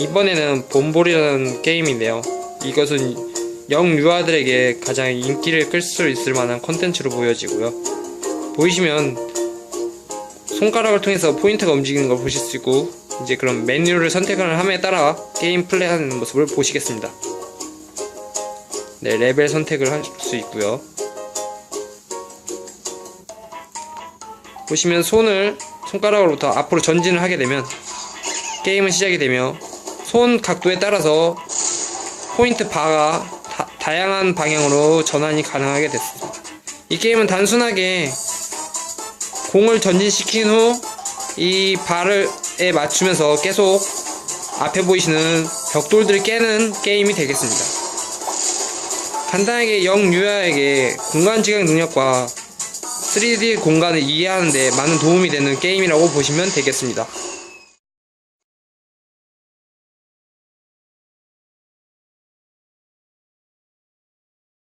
이번에는 봄볼이라는 게임인데요. 이것은 영유아들에게 가장 인기를 끌 수 있을 만한 컨텐츠로 보여지고요. 보이시면 손가락을 통해서 포인트가 움직이는 걸 보실 수 있고 이제 그럼 메뉴를 선택을 함에 따라 게임 플레이하는 모습을 보시겠습니다. 네, 레벨 선택을 할 수 있고요. 보시면 손을 손가락으로부터 앞으로 전진을 하게 되면 게임은 시작이 되며 손 각도에 따라서 포인트 바가 다, 양한 방향으로 전환이 가능하게 됐습니다. 이 게임은 단순하게 공을 전진시킨 후이 발을에 맞추면서 계속 앞에 보이시는 벽돌들을 깨는 게임이 되겠습니다. 간단하게 영유아에게 공간 지각 능력과 3D 공간을 이해하는데 많은 도움이 되는 게임이라고 보시면 되겠습니다.